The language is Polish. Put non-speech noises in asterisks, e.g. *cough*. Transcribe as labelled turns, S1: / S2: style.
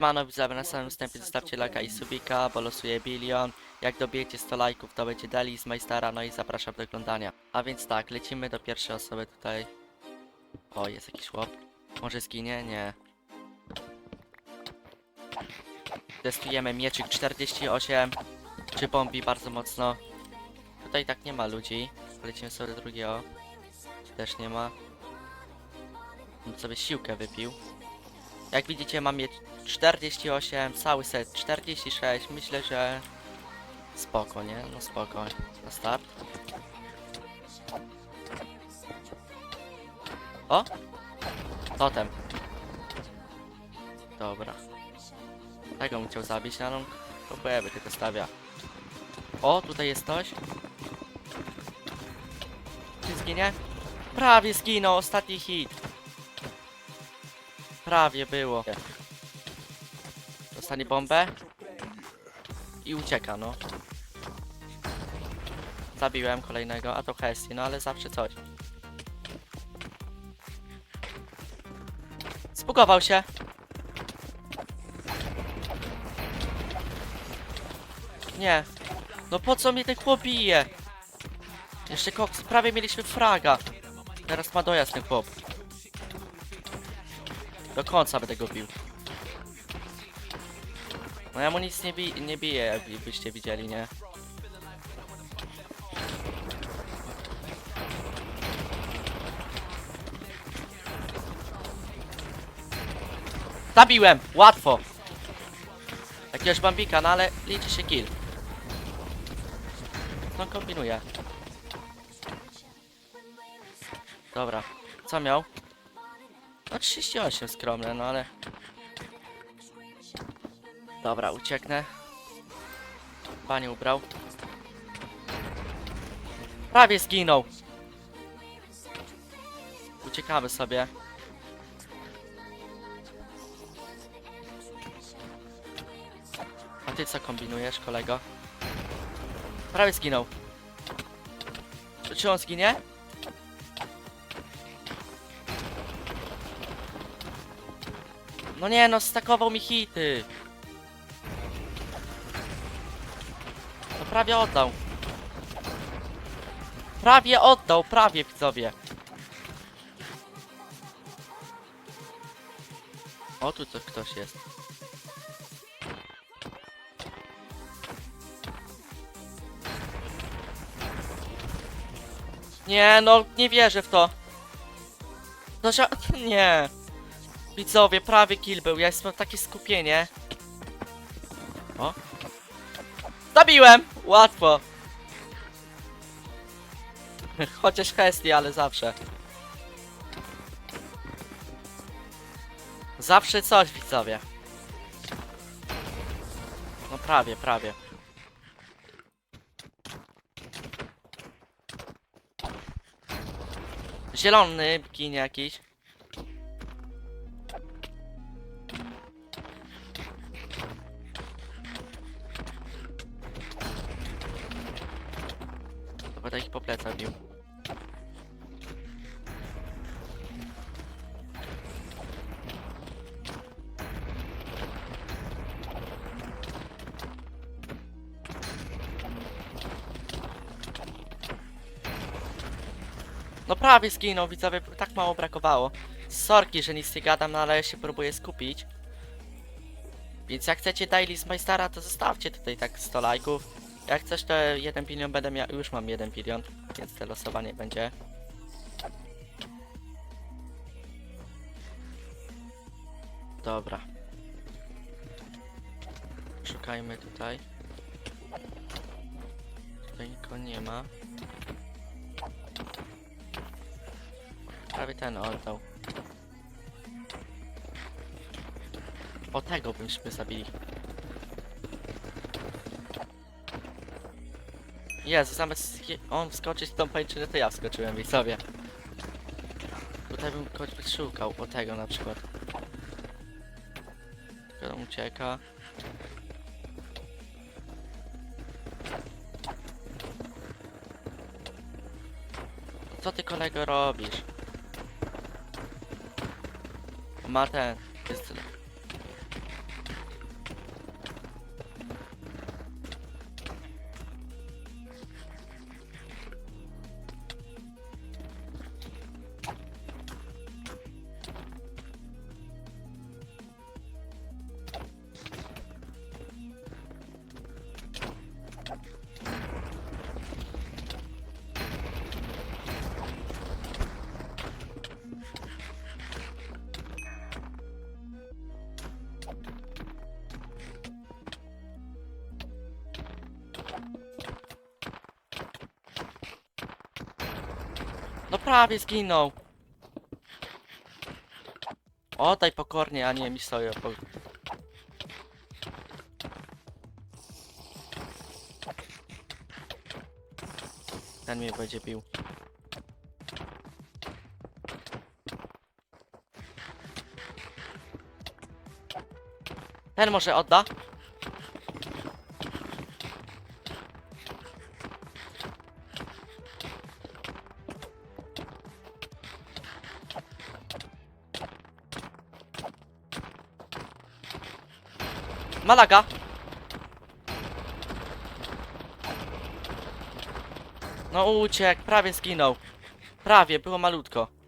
S1: Mano widzowie, na samym wstępie zostawcie lajka i subika, bo losuję bilion. Jak dobijecie 100 lajków, to będzie Deli z Majstara, no i zapraszam do oglądania. A więc tak, lecimy do pierwszej osoby tutaj. O, jest jakiś chłop. Może zginie? Nie. Testujemy mieczyk 48. Czy bombi bardzo mocno? Tutaj tak nie ma ludzi. Lecimy sobie do drugiego. Też nie ma. On sobie siłkę wypił. Jak widzicie mam mieć 48, cały set 46. Myślę, że spoko, nie? No spoko. Na start. O! Totem. Dobra. Tego bym chciał zabić, no ale problemy tylko stawia. O, tutaj jest ktoś. Czy zginie? Prawie zginął, ostatni hit. Prawie było. Dostanie bombę. I ucieka, no. Zabiłem kolejnego, a to Hesti, no ale zawsze coś. Spugował się. Nie. No po co mnie ten chłop bije? Jeszcze koks, prawie mieliśmy fraga. Teraz ma dojazd ten chłop. Do końca będę go bił. No ja mu nic nie, bi nie biję, jakbyście widzieli, nie? Zabiłem! Łatwo! Jakiegoś bambika, no ale liczy się kill. No kombinuję. Dobra. Co miał? No 38 skromne, no ale... Dobra, ucieknę. Panie ubrał. Prawie zginął. Uciekamy sobie. A ty co kombinujesz, kolego? Prawie zginął. Czy on zginie? No nie no, stakował mi hity. No prawie oddał. Prawie oddał, prawie widzowie. O, tu to ktoś jest. Nie, no, nie wierzę w to. No. *laughs* Nie. Widzowie, prawie kill był, ja jestem takie skupienie. O. Zabiłem! Łatwo. *laughs* Chociaż Hesti, ale zawsze. Zawsze coś, widzowie. No prawie, prawie. Zielony bikini jakiś. Będę ich po plecach bił. No prawie zginął, widzowie, tak mało brakowało. Sorki, że nic nie gadam, no ale ja się próbuję skupić. Więc jak chcecie daily z Majstara, to zostawcie tutaj tak 100 lajków. Jak coś, to 1 bilion będę miał, już mam 1 bilion, więc te losowanie będzie. Dobra. Szukajmy tutaj. Tutaj nikogo nie ma. Prawie ten oddał. O tego byśmy zabili. Jezu, zamiast on wskoczyć w tą pańczynę, to ja wskoczyłem w sobie. Tutaj bym kogoś szukał, o tego na przykład. Tylko on ucieka. Co ty kolego robisz? Ma ten. Jest... No prawie zginął. Oddaj pokornie, a nie mi stoję. Po... Ten mnie będzie bił. Ten może odda? Malaga! No uciekł, prawie zginął. Prawie, było malutko.